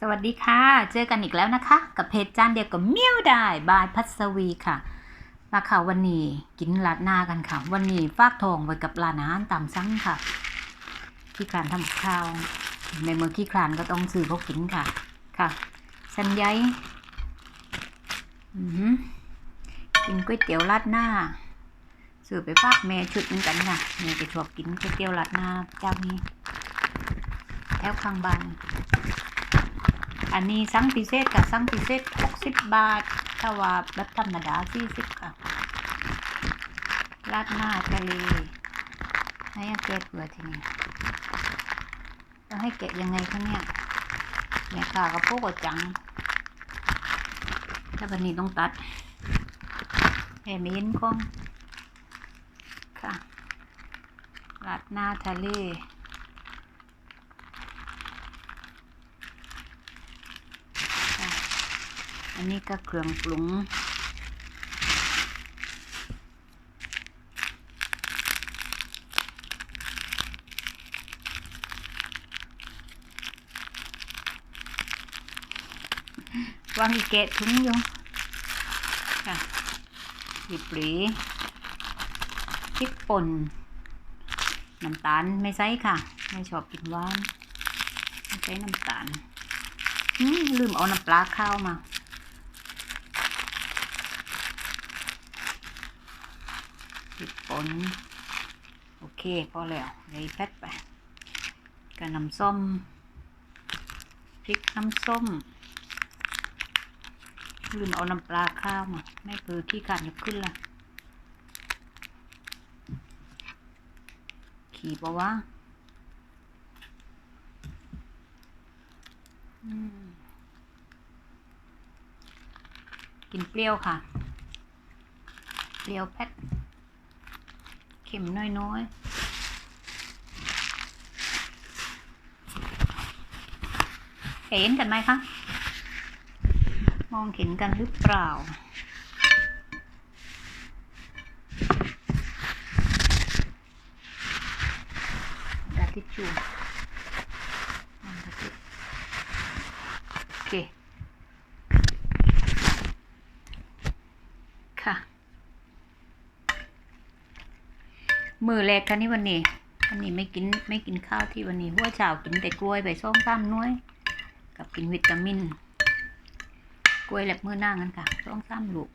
สวัสดีค่ะ เจอกันอีกแล้วนะคะ กับเพจจานเดียวกับเมี่ยวได้บายพัสวีค่ะมาค่ะวันนี้กินลาดหน้ากันค่ะ วันนี้ฟากทองไว้กับร้านอาหารตามสั่งค่ะ ขี้คลานทำข้าว ในเมืองขี้คลานก็ต้องซื้อเขากินค่ะ ค่ะสันใยอือหือกินก๋วยเตี๋ยวราดหน้าซื้อไปฝากแม่ชุดหนึงกันค่ะแม่จะชอบกินก๋วยเตี๋ยวราดหน้าเจ้านี้แถวข้างบ้าน อันนี้สั่งพิเศษค่ะสั่งพิเศษ 60 บาทถ้าว่าแบบธรรมดา 40 ค่ะ ราดหน้าทะเลให้แกะเผื่อทีนี้แล้วให้แกะยังไงคะเนี่ยแม่ค้ากับพวกกจัง ถ้าวันนี้ต้องตัดแม่ไม่เห็นกล้องค่ะราดหน้าทะเล ค่ะ อันนี้ก็เครื่องปรุงวางอีกแกะถุงอยู่ค่ะหยิบหรีพริกป่น น้ำตาลไม่ใส่ค่ะ ไม่ชอบกินหวาน ไม่ใส่น้ำตาลอืมลืมเอาน้ำปลาข้าวมา ปิดปนโอเคพอแล้วเลยแพทไปกับน้ำส้มพริกน้ำส้มลืมเอาน้ำปลาข้าวมาแม่คือขี้ขาดยกขึ้นละขี่ปะวะกินเปรี้ยวค่ะ เปรี้ยวแพท เข็มน้อยๆ เห็นกันไหมคะ มองเห็นกันหรือเปล่าดาทิชชู่โอเค ค่ะ มือแรกค่ะนี่วันนี้วันนี้ไม่กินไม่กินข้าวที่วันนี้หัวเช้ากินแต่กล้วยไปส้มตำน้อย กับกินวิตามิน กล้วยแลบมือหน้ากันค่ะส้มตำลูก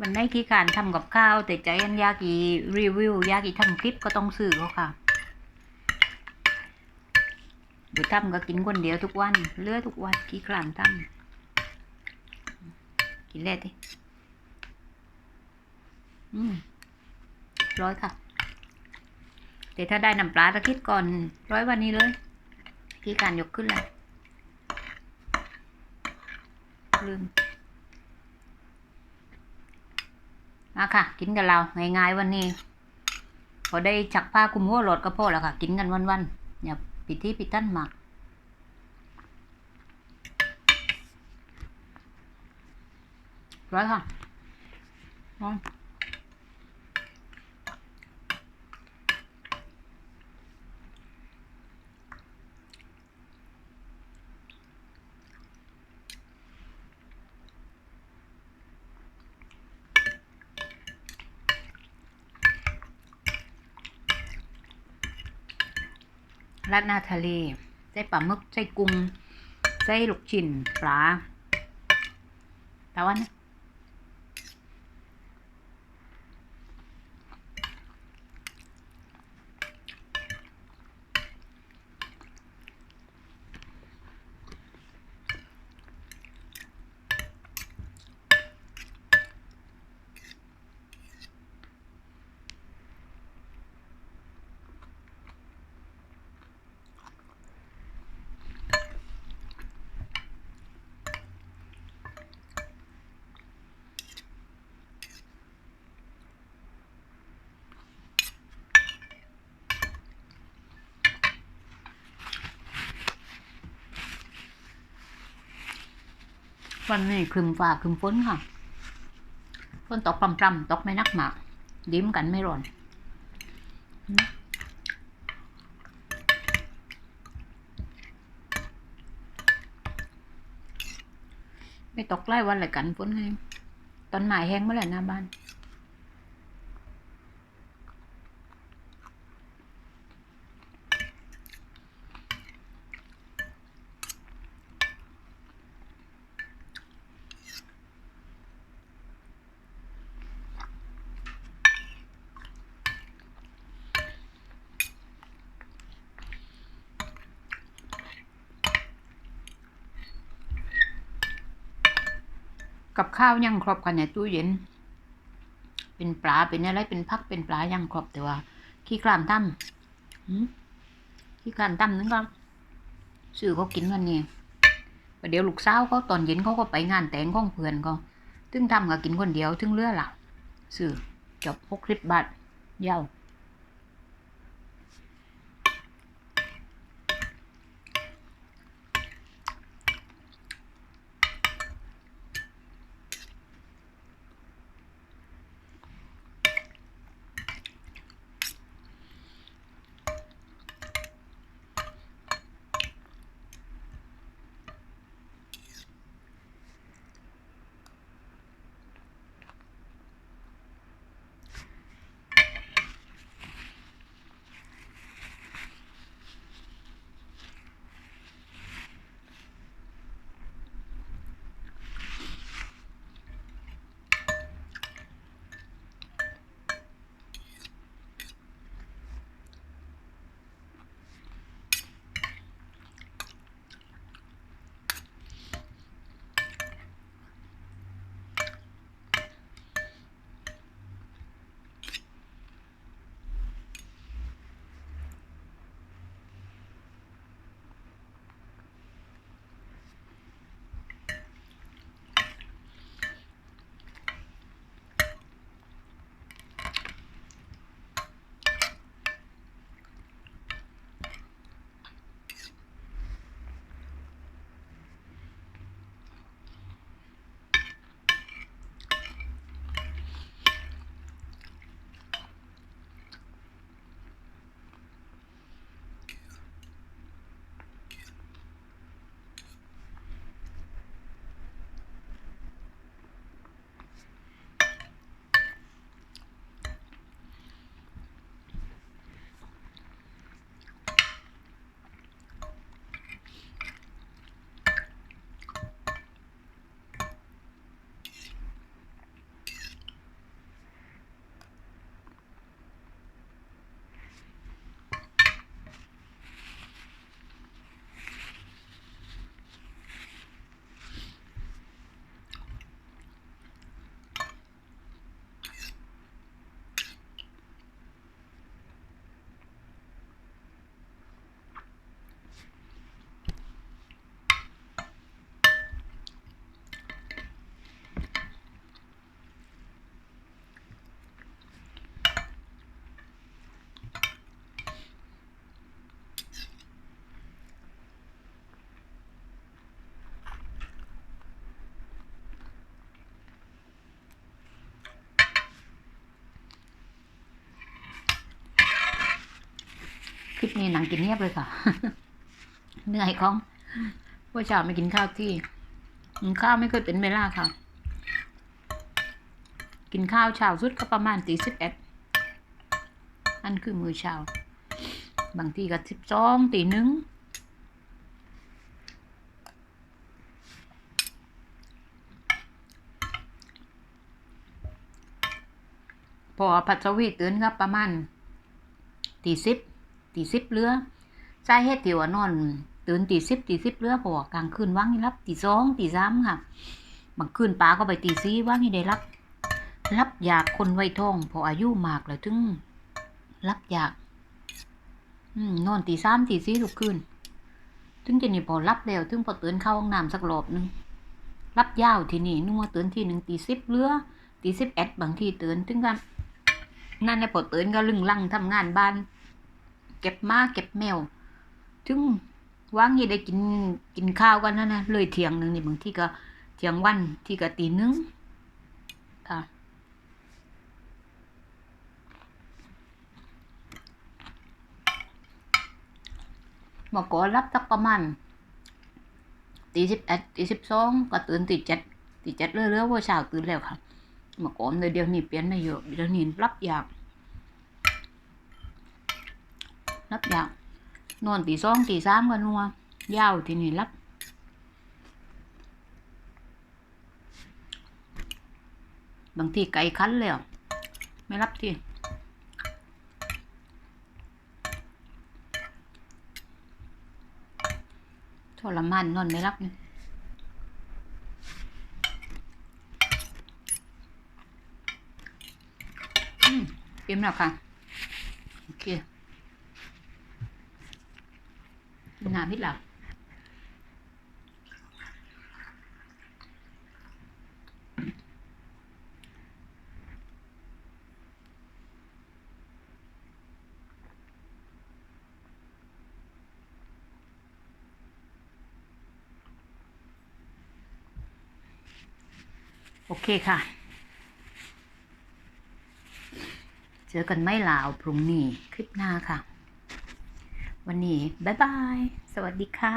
วันไหนขี้การทำกับข้าว แต่ใจยันยากีรีวิวยากีทำคลิปก็ต้องซื้อเขาค่ะหรือทำก็กินคนเดียวทุกวัน เลือทุกวันขี้คลานทำกินเล่ดิ ร้อยค่ะแต่ถ้าได้น้ำปลาตะคิดก่อนร้อยวันนี้เลยขี้การยกขึ้นเลยลืมมาค่ะ กินกับเราง่ายๆวันนี้พอได้ชักผ้าคุมหัวรถก็พอแล้วค่ะ กินกันวันๆอย่าปิดที่ปิดตั้นหมากร้อยค่ะ ร้าดหน้าทะเลไส่ปลาหมึกไส่กุ้งไส่ลูกชิ้นปลาแต่ว่านะ วันนี้คลึมฟ้าคลึมฝนค่ะฝนตกปรำๆตกไม่นักหมากดิ้มกันไม่ร้อนไม่ตกไล้วันเลยกันฝนไยตอนหมายแห้งเมื่อไหร่หน้าบ้าน กับข้าวยังครบกันในตู้เย็น เป็นปลาเป็นอะไรเป็นพักเป็นปลายังครบแต่ว่า ขี้คลามตั้มขี้คลามตั้มนึงก็ซื้อเขากินวันนี้ประเดี๋ยวลูกสาวเขาตอนเย็นเขาก็ไปงานแต่งของเพื่อนเขาถึงทำก็กินคนเดียวถึงเลือหลักซื้อจบหกสิบบาทเย้า นี้หนังกินเงียบเลยค่ะ เหนื่อยของว่าเช้าไม่กินข้าวที่กินข้าวไม่เคยเป็นเวลาค่ะ กินข้าวเช้าสุดก็ประมาณตีสิบเอ็ดนั่นคือมือเช้า บางทีก็สิบสองตีหนึ่งพอพัชวีตื่นครับประมาณตีสิบ ตีสิบเรือสาเหตุที่ว่านอน ตื่นตีสิบตีสิบเรือเพราะว่ากลางคืนว่างให้รับตีสองตีสามค่ะบางคืนป้าก็ไปตีสี่ว่างให้ได้รับ รับอยากคนไว้ท้องพออายุมากแล้วถึง รับอยากนอนตีสามตีสี่ทุกคืน ถึงจะนี่พอรับแล้วถึงพอตื่นเข้าห้องน้ำสักรอบหนึงรับยาวทีนี่นึกว่าตื่นทีหนึ่งตีสิบเรือตีสิบเอ็ดบางทีตื่นถึงกันนั่นแหละพอตื่นก็ลึงลังทำงานบ้าน ก็บหมาเก็บแมวถึงว่างยี่ได้กินกินข้าวกันนะนนะเลยเที่ยงหนึ่งนี่บางที่ก็เที่ยงวันที่ก็ตีหนึ่งค่ะเมื่อก่อนรับสักประมาณตีสิบเอ็ดตีสิบสองก็ตื่นตีเจ็ดติจัดเรื่อยๆว่าเช้าตื่นแล้วค่ะเมื่อก่อนเลยเดี๋ยวนี้เปลี่ยนมาเยอะเดี๋ยวนี้รับยาก รับยากนอนตีสองตีสามกันนัวยาวทีนี้รับบางทีไก่คันแล้ว ไม่รับทีทรมานนอนไม่รับนี่อืมเตรียมแล้วค่ะ โอเคกิ นน้ำพิษหลับโอเคค่ะ เจอกันไม่ลาวพรุ่งนี้คลิปหน้าค่ะ วันนี้ บ๊ายบาย สวัสดีค่ะ